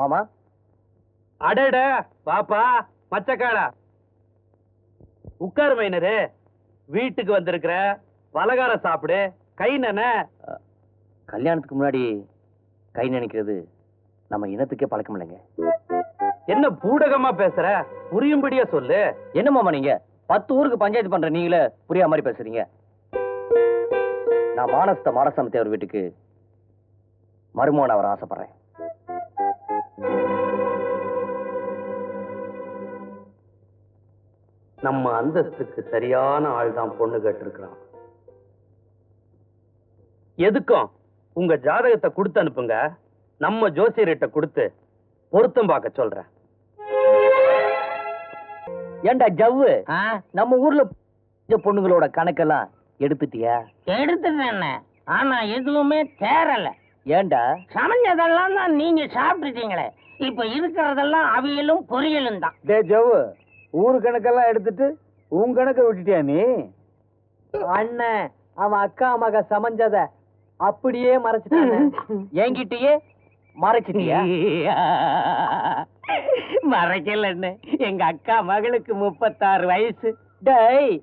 மாமா. அடட பாப்பா மச்சக்காளா உட்காரு மைனரு வீட்டுக்கு வந்திருக்கிற பலகாரம் சாப்பிடு கை நன. கல்யாணத்துக்கு முன்னாடி கை நினைக்கிறது நம்ம இனத்துக்கே பழக்கம் இல்லைங்க. என்ன பூடகமா பேசுற? புரியும்படியா சொல்லு. என்ன மாமா நீங்க? பத்து ஊருக்கு பஞ்சாயத்து பண்ற நீங்களே புரியா மாதிரி பேசுறீங்க. நான் மானஸ்த மாடசாமி அவர் வீட்டுக்கு மருமகன் அவர் ஆசைப்படுறேன். நம்ம அந்தஸ்துக்கு சரியான ஆள் தான் பொண்ணு கேட்டிருக்கிறான். எதுக்கும் உங்க ஜாதகத்தை கொடுத்து அனுப்புங்க. நம்ம ஜோசியர்கிட்ட கொடுத்து பொருத்தம் பார்க்க சொல்றேன். ஏண்டா ஜவ்வு? நம்ம ஊர்ல இந்த பொண்ணுங்களோட கணக்கெல்லாம் எடுத்துட்டியா? எடுத்துட்டேன். ஆனா எதுவுமே தேரல ஏண்டா? சமைஞ்சதெல்லாம் தான் நீங்க சாப்பிட்டுட்டீங்களே. இப்ப இருக்கிறதெல்லாம் அவியலும் பொரியலும் தான் டே ஜவ்வு ஊரு கணக்கெல்லாம் எடுத்துட்டு உன் கணக்க விட்டுட்டியா நீ? அண்ணன் அவன் அக்கா மக சமைஞ்சத அப்படியே மறைச்சிட்டானே. என்கிட்டயே மறைச்சிட்டியா? மறைக்கலன்னு எங்க அக்கா மகளுக்கு முப்பத்தாறு வயசு. டேய்.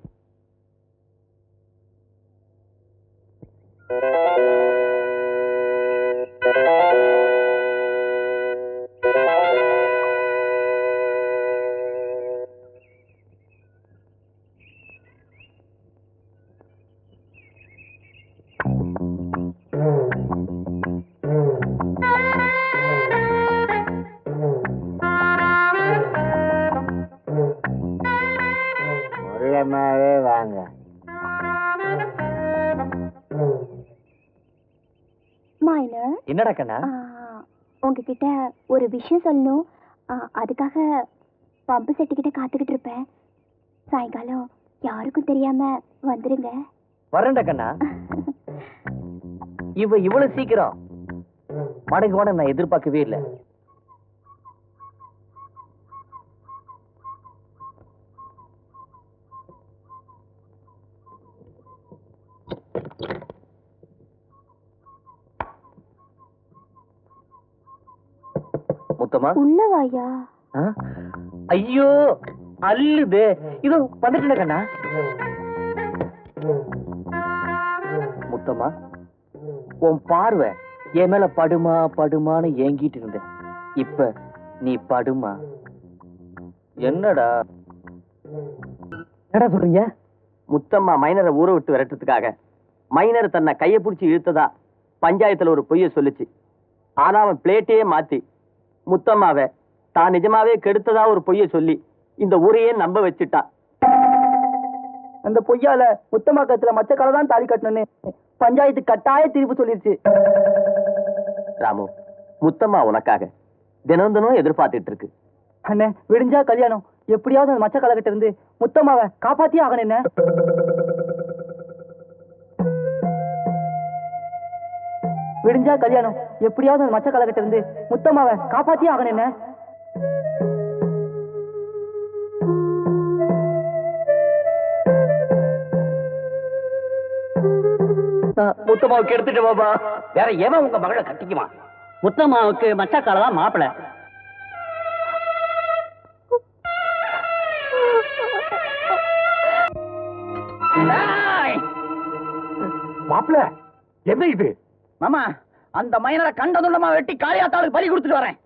உள்ளமாவே வாங்க. மைனர் என்னடா கண்ணா? உங்ககிட்ட ஒரு விஷயம் சொல்லணும். அதுக்காக பம்பு செட்டுக்கிட்ட காத்துக்கிட்டு இருப்பேன். சாயங்காலம் யாருக்கும் தெரியாம வந்துருங்க. வரேன்டா கண்ணா. இவ இவ்வளவு சீக்கிரம் மடங்குவான நான் எதிர்பார்க்கவே இல்லை. முத்தமா? உள்ள வாயா? ஆ? ஐயோ அல்லுது இதோ வந்துட்டேன் கண்ணா. முத்தம்மா உன் பார்வை என் மேல படுமா படுமான்னு ஏங்கிட்டு இருந்த இப்ப நீ படுமா? என்னடா? என்னடா சொல்றீங்க? முத்தம்மா மைனரை ஊற விட்டு விரட்டுறதுக்காக. மைனர் தன்னை கையை பிடிச்சி இழுத்ததா? பஞ்சாயத்துல ஒரு பொய்ய சொல்லுச்சு. ஆனா அவன் பிளேட்டையே மாத்தி. முத்தம்மாவை. தான் நிஜமாவே கெடுத்ததா ஒரு பொய்ய சொல்லி இந்த ஊரையே நம்ப வச்சுட்டான் அந்த பொய்யால முத்தமாக்கத்துல மச்சக்கால தான் தாலி கட்டணும்னு பஞ்சாயத்து கட்டாய தீர்ப்பு சொல்லிருச்சு. ராமு முத்தம்மா உனக்காக தினம் தினம் எதிர்பார்த்துட்டு இருக்கு. அண்ணே விடிஞ்சா கல்யாணம். எப்படியாவது அந்த மச்ச காலகிட்ட இருந்து முத்தம்மாவை காப்பாத்தியே ஆகணும் என்ன விடிஞ்சா கல்யாணம். எப்படியாவது அந்த மச்ச காலகிட்ட இருந்து முத்தம்மாவை காப்பாத்தியே ஆகணும் என்ன? முத்தமாவுக்கு எடுத்துட்டு பாபா வேற எவன் உங்க மகளை கட்டிக்குவான் முத்தம்மாவுக்கு மச்சக்கால தான் மாப்பிள. மாப்பிள என்ன இது? மாமா அந்த மைனரை கண்டதுண்டமா வெட்டி காளியாத்தாளுக்கு பலி கொடுத்துட்டு வரேன்.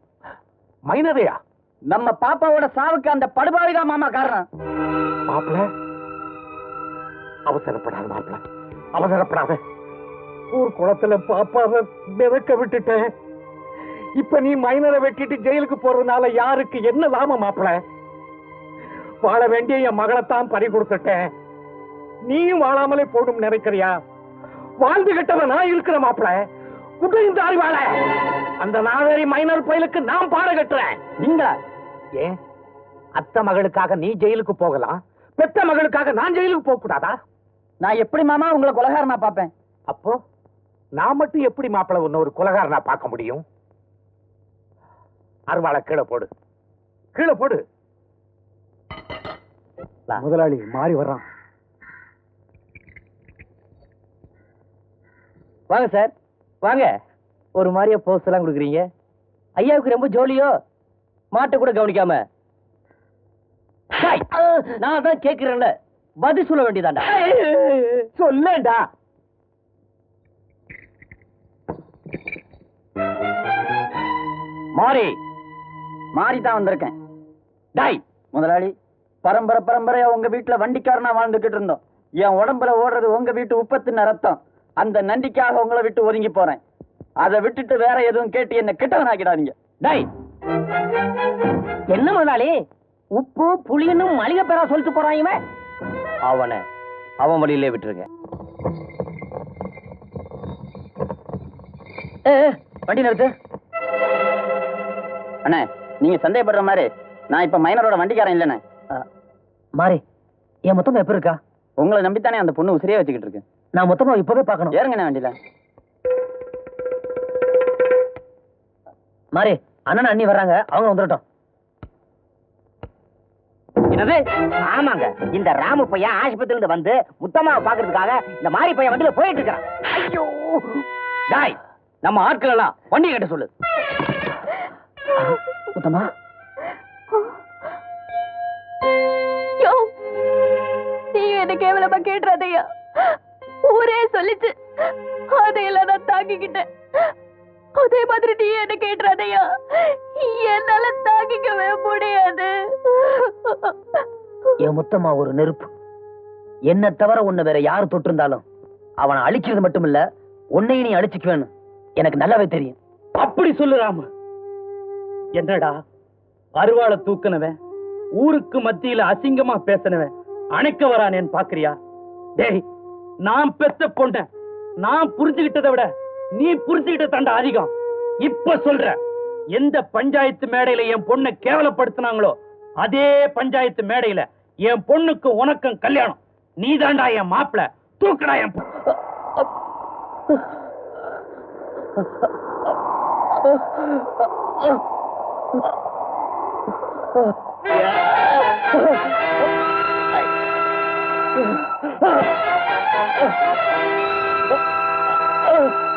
மைனரையா? நம்ம பாப்பாவோட சாவுக்கு அந்த படுபாவிதான் மாமா காரணம். மாப்பிள அவசரப்படாத மாப்பிள அவசரப்படாத. ஊர் குளத்துல பாப்பாவை மிதக்க விட்டுட்டேன். இப்ப நீ மைனரை வெட்டிட்டு ஜெயிலுக்கு போறதுனால யாருக்கு என்ன லாபம் மாப்பிள? வாழ வேண்டிய என் மகளைத்தான் பறி கொடுத்துட்டேன். நீயும் வாழாமலே போடும் நினைக்கிறியா? வாழ்ந்து கிட்டவ நான் இருக்கிற மாப்பிள. குட்டையும் தாரி வாழ அந்த நாவேரி மைனர் பயலுக்கு நான் பாட கட்டுறேன். நீங்க ஏன்? அத்தை மகளுக்காக நீ ஜெயிலுக்கு போகலாம். பெத்த மகளுக்காக நான் ஜெயிலுக்கு போக கூடாதா? நான் எப்படி மாமா உங்களை கொலகாரனா பாப்பேன் அப்போ நான் மட்டும் எப்படி மாப்பிள உன்ன ஒரு குலகாரனா பார்க்க முடியும்? அருவாளை கீழே போடு. கீழே போடு. முதலாளி மாறி வர்றான். வாங்க சார் வாங்க. ஒரு மாதிரியா போஸ்ட் எல்லாம் கொடுக்குறீங்க. ஐயாவுக்கு ரொம்ப ஜோலியோ மாட்டை கூட கவனிக்காம. நான் தான் கேக்குறேன்ல. பதில் சொல்ல வேண்டியதாண்டா சொல்லேண்டா மாறி. மாறி தான் வந்திருக்கேன். டாய் முதலாளி. பரம்பரை பரம்பரையா உங்க வீட்டுல வண்டிக்காரனா வாழ்ந்துகிட்டு இருந்தோம். என் உடம்புல ஓடுறது உங்க வீட்டு உப்பத்தின ரத்தம். அந்த நண்டிக்காக உங்களை விட்டு ஒதுங்கி போறேன். அதை விட்டுட்டு வேற எதுவும் கேட்டு என்ன கிட்டவன் ஆக்கிடாதீங்க டாய். என்ன முதலாளி? உப்பு புளின்னு மளிகை பேரா சொல்லிட்டு போறான் இவன். அவனை அவன் வழியிலே விட்டுருங்க. வண்டி நிறுத்து. அண்ணே நீங்க சந்தேகப்படுற மாதிரி நான் இப்ப மைனரோட வண்டிக்காரன் இல்லைண்ணே. மாறி என் மொத்தமா எப்ப இருக்கா? உங்களை நம்பித்தானே அந்த பொண்ணு உசிரியே வச்சுக்கிட்டு இருக்கு? நான் மொத்தமா இப்பவே பார்க்கணும். ஏறுங்கண்ணே வண்டியில. மாறி அண்ணன் அண்ணி வர்றாங்க. அவங்க வந்துடட்டும் என்னது? ஆமாங்க. இந்த ராமு பையன் ஆஸ்பத்திரியில இருந்து வந்து முத்தம்மாவை பாக்குறதுக்காக இந்த மாரி பையன் வண்டியில போயிட்டு இருக்கான் ஐயோ! டாய் நம்ம ஆட்கள் எல்லாம் வண்டி கட்ட சொல்லு. முத்தம்மா? என்ன கேவலமா கேட்டுறாதையா ஊரே சொல்லிச்சு. அதையெல்லாம் நான் தாங்கிக்கிட்டேன். அதே மாதிரி நீ என்ன கேட்டுறாதையா என்னால தாங்கிக்கவே முடியாது. என் முத்தம்மா ஒரு நெருப்பு. என்ன தவிர உன்னை வேற யாரு தொட்டிருந்தாலும் அவனை அழிக்கிறது மட்டும் இல்ல உன்னையும் நீ அழிச்சுக்குவேன்னு எனக்கு நல்லாவே தெரியும். அப்படி சொல்லு ராம. என்னடா அருவாளை தூக்குனவன் ஊருக்கு மத்தியில அசிங்கமா பேசினவன் அணைக்க வரானேன்னு பாக்குறியா? டேய் நான் பெத்த பொண்ட நான் புரிஞ்சுகிட்டதை விட நீ புரிஞ்சுகிட்ட தாண்டா அதிகம். இப்ப சொல்ற எந்த பஞ்சாயத்து மேடையில என் பொண்ணை கேவலப்படுத்தினாங்களோ அதே பஞ்சாயத்து மேடையில என் பொண்ணுக்கு உனக்கும் கல்யாணம். நீ தாண்டா என் மாப்பிள தூக்கடா என் பொ- Oh!